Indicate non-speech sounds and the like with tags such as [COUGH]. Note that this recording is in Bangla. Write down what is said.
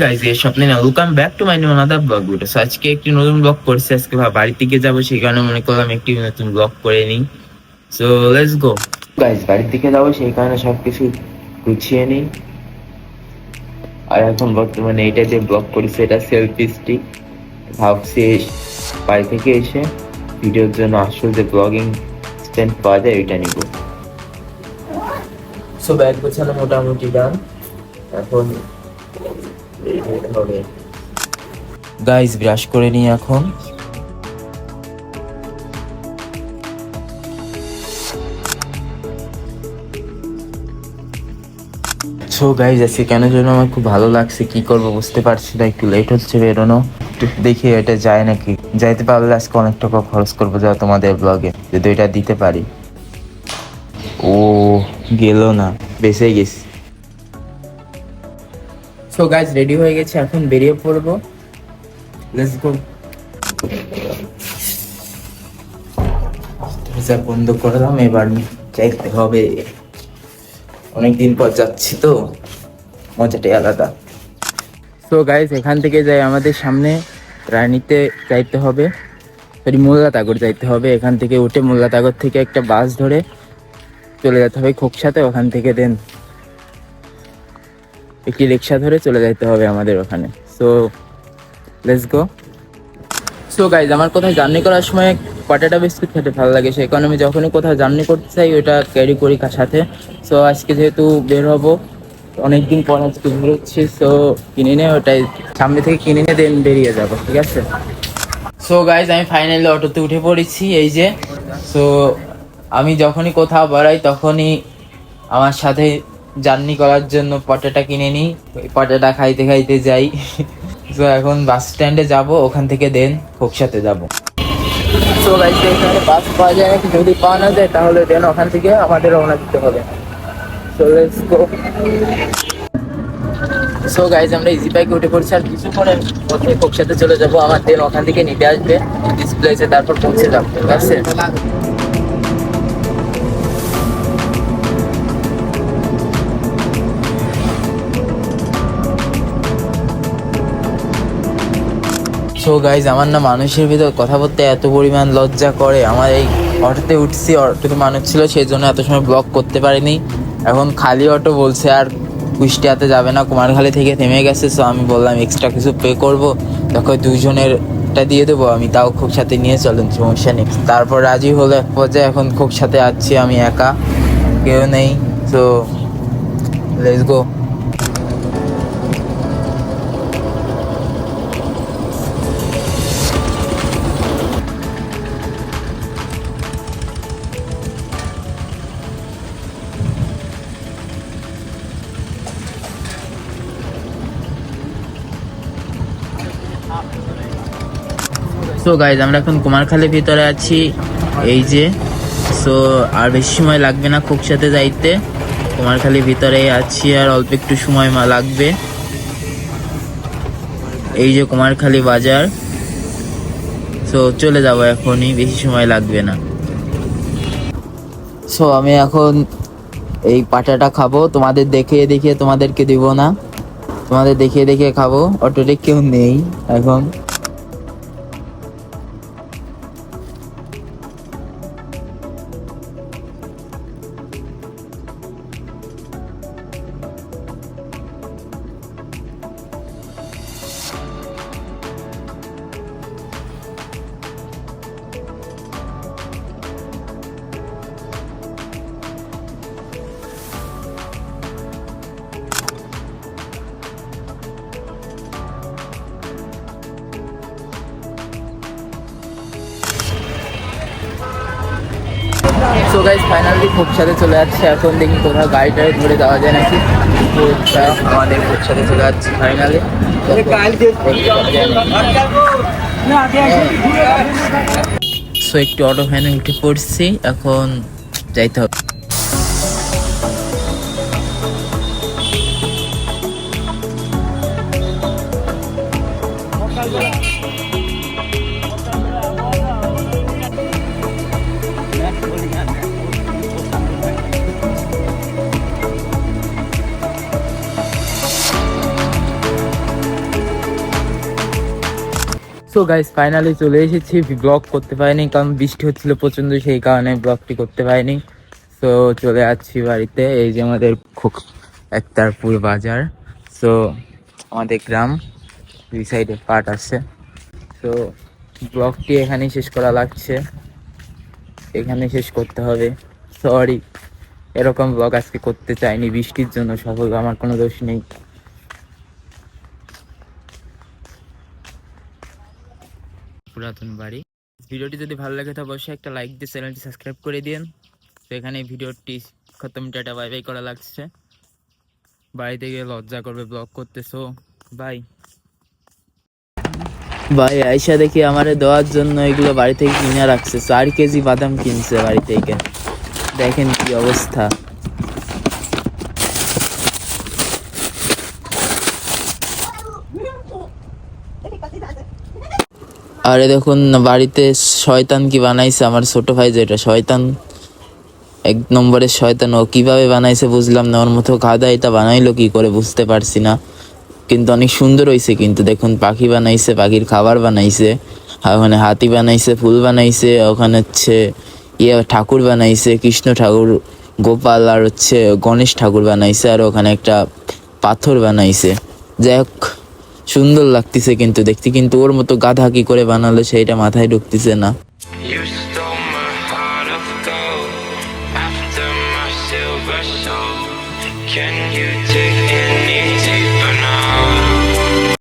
গাইজ এই স্বপ্নে না back to my new another blog video so আজকে একটি নতুন ব্লগ করছি আজকে যাব সেই কারণে মনে করলাম একটি নতুন ব্লগ করে নিই। সো লেটস গো গাইজ যাব সেই কারণে গুছিয়ে নিই। আর এখন বর্তমানে এইটা যে ব্লগ করেছি এটা সেলফি স্টিক ভাবছি বাড়ি থেকে এসে ভিডিওর জন্য আসল যে ব্লগিং স্ট্যান্ড পাওয়া যায় ওইটা নিব। সো ব্যাগ গোছানো মোটামুটি ডান এখন হবে গাইস ব্রাশ করে নিই এখন। সো গাইজ আজকে কেন যেন আমার খুব ভালো লাগছে, কি করব বুঝতে পারছি না, একটু লেট হচ্ছে বেরোনো দেখি, এটা যায় নাকি? যাইতে পারলে আজকে অনেক টাকা খরচ করব যা তোমাদের ব্লগে যদি এটা দিতে পারি। ও, গেল না, বেঁচে গেছি। সো গাইজ রেডি হয়ে গেছে, এখন বেরিয়ে পড়ব। লেটস গো দরজা বন্ধ করলাম, এবার চাইতে হবে। অনেকদিন পর যাচ্ছি তো, মজাটাই আলাদা। সো গাইজ এখান থেকে যাই, আমাদের সামনে রানীতে যাইতে হবে। সরি মোল্লাতাগর যাইতে হবে। এখান থেকে উঠে মোল্লাতাগর থেকে একটা বাস ধরে চলে যেতে হবে খোকসাতে, ওখান থেকে দেন একটি রিক্সা ধরে চলে যাইতে হবে আমাদের ওখানে। So let's go so guys আমার কোথাও জার্নি করার সময় পটাটা বিস্কুট খেতে ভালো লাগে। সেই কারণে আমি যখনই কোথাও জার্নি করতে চাই ওটা ক্যারি করি সাথে। সো আজকে যেহেতু বের হব, অনেকদিন পর আজকে বেরোচ্ছি সো কিনে নিয়ে ওটাই সামনে থেকে কিনে নিয়ে দেন বেরিয়ে যাব, ঠিক আছে? সো গাইজ আমি ফাইনালি অটোতে উঠে পড়েছি, এই যে। সো আমি যখনই কোথাও বেড়াই, তখনই আমার সাথে জার্নি করার জন্য পটেটা কিনে নিই। পটেটা খাইতে খাইতে যাই। [LAUGHS] তো এখন বাস স্ট্যান্ডে যাব, ওখান থেকে দেন খোকসাতে যাব। এখানে বাস পাওয়া যায় নাকি যদি পাওয়া না যায়, তাহলে ওখান থেকে আমাদের রওনা দিতে হবে। সো সো গাইজ আমরা ইজি উঠে পড়ছি, আর কিছু পরে পথে খোকসাতে চলে ওখান থেকে নিতে আসবে তারপর পৌঁছে যাব। সো গাইজ আমার না মানুষের ভিতর কথা বলতে এত পরিমাণ লজ্জা করে। আমার এই অটোতে উঠছি, অটোতে মানুষ ছিল সেই জন্য এত সময় ব্লক করতে পারিনি। এখন খালি অটো বলছে, আর কুষ্টিয়াতে যাবে না, কুমারখালী থেকে থেমে গেছে। সো আমি বললাম এক্সট্রা কিছু পে করব। তখন দুইজনেরটা দিয়ে দেবো, আমি তাও খুব সাথে নিয়ে চলেন, সমস্যা নেই। তারপর রাজি হলো এক পর্যায়ে, এখন খুব সাথে আছি আমি একা, কেউ নেই। তো লেটস গো সো গাইজ আমরা এখন কুমারখালীর ভিতরে আছি। এই যে সো আর বেশি সময় লাগবে না খোকসাতে যাইতে। কুমারখালির ভিতরে আছি আর অল্প একটু সময় লাগবে। এই যে কুমারখালী বাজার। সো চলে যাব এখনই, বেশি সময় লাগবে না। সো আমি এখন এই পাটাটা খাব। তোমাদের দেখিয়ে দেখিয়ে তোমাদেরকে দিব না। তোমাদের দেখিয়ে দেখিয়ে খাব। অটোতে কেউ নেই এখন। সো গাইজ ফাইনালি সাথে চলে যাচ্ছে। এখন দেখি কোথাও গাড়ি টাড়ি ধরে যাওয়া যায় নাকি। আমাদের সাথে চলে যাচ্ছে ফাইনালি সো একটু অটো ভ্যানে উঠে পড়ছি। এখন যাইতে হবে। সো গাইস ফাইনালি চলে এসেছি। ব্লগ করতে পারিনি, কারণ বৃষ্টি হচ্ছিল প্রচণ্ড সেই কারণে ব্লগটি করতে পারিনি। সো চলে যাচ্ছি বাড়িতে, এই যে আমাদের খোক একতারপুর বাজার। সো আমাদের গ্রাম দুই সাইডে পাট আছে। তো ব্লগটি এখানেই শেষ করা লাগছে। এখানে শেষ করতে হবে। সরি এরকম ব্লগ আজকে করতে চাইনি। বৃষ্টির জন্য সফল, আমার কোনো দোষ নেই। পুরাতন বাড়ি। ভিডিওটি যদি ভালো লাগে, তো অবশ্যই একটা লাইক দিয়ে চ্যানেলটি সাবস্ক্রাইব করে দিন তো এখানে ভিডিওটি খতম টাটা বাই বাই করা লাগছে। বাড়িতে গিয়ে লজ্জা করবে ব্লগ করতেছো। বাই ভাই আয়সা দেখি আমারে দেওয়ার জন্য এগুলো বাড়ি থেকে কিনে রাখছে। চার কেজি বাদাম কিনছে বাড়ি থেকে দেখেন কি অবস্থা। আরে দেখুন, বাড়িতে শয়তান কি বানাইছে? আমার ছোট ভাই যেটা শয়তান। এক নম্বরের শয়তান, ও কীভাবে বানাইছে বুঝলাম না। ওর মতো গাদা এটা বানাইলো কি করে বুঝতে পারছি না। কিন্তু অনেক সুন্দর হয়েছে কিন্তু, দেখুন, পাখি বানাইছে, পাখির খাবার বানাইছে ওখানে হাতি বানাইছে, ফুল বানাইছে, ওখানে হচ্ছে ইয়ে ঠাকুর বানাইছে, কৃষ্ণ ঠাকুর, গোপাল, আর হচ্ছে গণেশ ঠাকুর বানাইছে, আর ওখানে একটা পাথর বানাইছে। যাই হোক সুন্দর লাগতেছে কিন্তু, দেখতে কিন্তু ওর মতো গাধা কি করে বানালো সেইটা মাথায় ঢুকতেছে না।